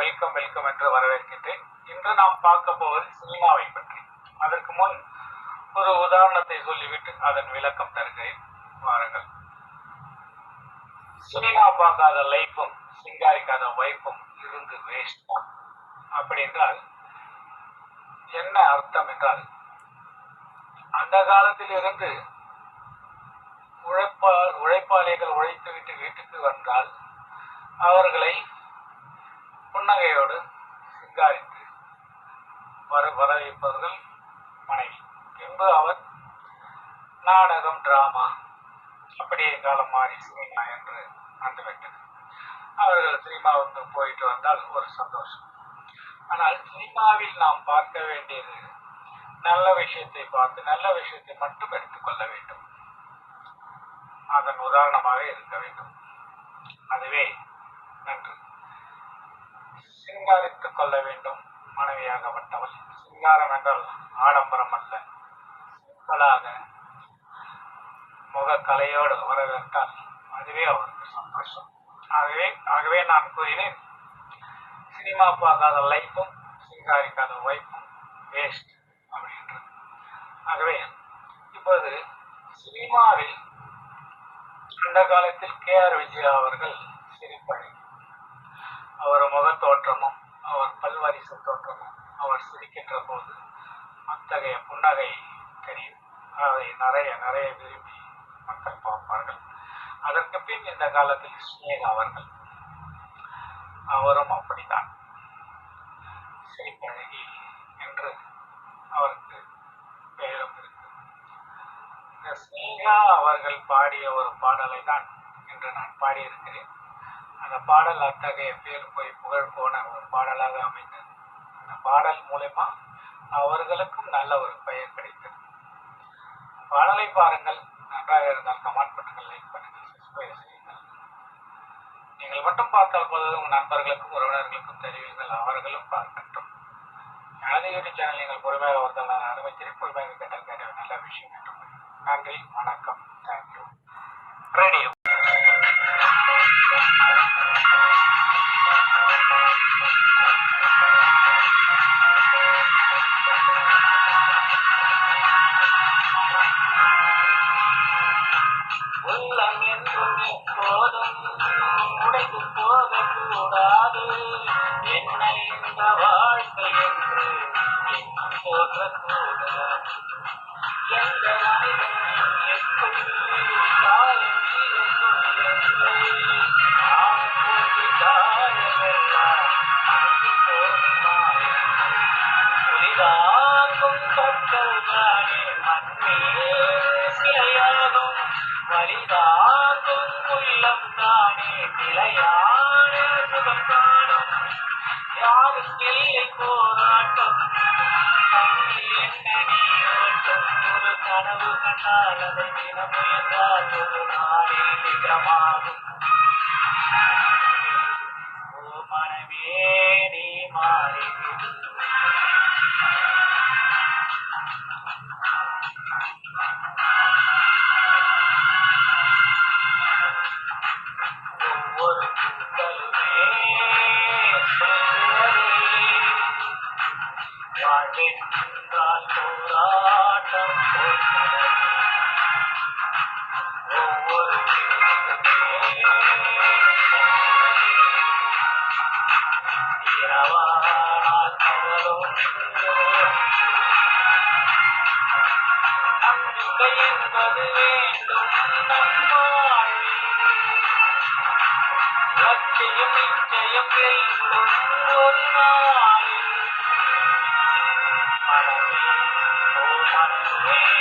Welcome welcome என்று வரவேற்கின்றேன். இன்று நாம் பார்க்க போவது சினிமாவை பற்றி. அதற்கு முன் ஒரு உதாரணத்தை சொல்லிவிட்டு அதன் விளக்கம் தருகிறேன். வாருங்கள். சினிமா பார்க்காத லைஃபும் சிங்காரிக்காத வைப்பும் இருந்து வேஸ்ட் அப்படி என்றால் என்ன அர்த்தம் என்றால் அந்த காலத்தில் இருந்து உழைப்பா உழைப்பாளிகள் உழைத்துவிட்டு வீட்டுக்கு வந்தால் அவர்களை புன்னகையோடு சிங்காரித்து வர வரவேற்பவர்கள் மனைவி. பின்பு அவர் நாடகம் டிராமா அப்படியே காலம் மாறி சினிமா என்று வந்துவிட்டது. அவர்கள் சினிமாவுக்கு போயிட்டு வந்தால் ஒரு சந்தோஷம். ஆனால் சினிமாவில் நாம் பார்க்க வேண்டியது நல்ல விஷயத்தை பார்த்து நல்ல விஷயத்தை மட்டும் எடுத்துக்கொள்ள வேண்டும். அதன் உதாரணமாக இருக்க வேண்டும். அதுவே சிங்காரித்துக் கொள்ள வேண்டும். மனைவியாகப்பட்டவள் சிங்காரம் என்றால் ஆடம்பரம் அல்ல. சிம்பலாக முகக்கலையோடு வரவேற்றால் அதுவே அவருக்கு சந்தோஷம். ஆகவே ஆகவே நான் கூறினேன். சினிமா பார்க்காத லைஃப்பும் சிங்காரிக்காத ஒய்ஃபும் வேஸ்ட் அப்படின்றது. ஆகவே இப்போது சினிமாவில் அந்த காலத்தில் கே ஆர் விஜயா அவர்கள் சிரிப்பழகி அவர் முகத்தோற்றமும் அவர் பல்வரிசு தோற்றமும் அவர் சிரிக்கின்ற போது அத்தகைய புன்னகை தெரியும். அதை நிறைய நிறைய விரும்பி மக்கள் பார்ப்பார்கள். அதற்கு பின் இந்த காலத்தில் ஸ்னேகா அவர்கள். அவரும் அப்படித்தான். சிரிப்பழகி என்று அவருக்கு பெயரும் இருக்கு. இந்த ஸ்னேகா அவர்கள் பாடிய ஒரு பாடலை தான் என்று நான் பாடியிருக்கிறேன். அந்த பாடல் அத்தகைய பேர் போய் புகழ் போன ஒரு பாடலாக அமைந்தது. அந்த பாடல் மூலயமா அவர்களுக்கும் நல்ல ஒரு பெயர் கிடைத்தது. பாடலை பாருங்கள். நன்றாக இருந்தால் கமெண்ட் பண்ணுங்கள் லைக் பண்ணுங்கள் சப்ஸ்கிரைப் செய்யுங்கள். நீங்கள் மட்டும் பார்த்தால் போதும் உங்கள் நண்பர்களுக்கும் உறவினர்களுக்கும் தெரிவிங்கள் அவர்களும் பார்க்கட்டும். எனது யூடியூப் சேனல் நீங்கள் பொறுமையாக ஒருத்தர் நான் அனுமதிக்கிறேன் பொறுமையாக கேட்டால் கேட்ட நல்ல விஷயம் என்று நன்றி வணக்கம் தேங்க்யூ ரேடியோ புதிதாக்கும் கற்கள் தானே மண்ணே சிலையாகும். வலிதாகும் உள்ளம் தானே நிலையான சுகம் காணும். யாரும் இல்லை போராட்டம். கண்ணில் என்ன நீரோட்டம் ஒரு கனவு கண்டால் அதை தினமுயன்றால் ஒரு நாளில் நிஜமாகும் லட்சியம் நிச்சயம் வெல்லும் ஒரு நாளில் Yeah.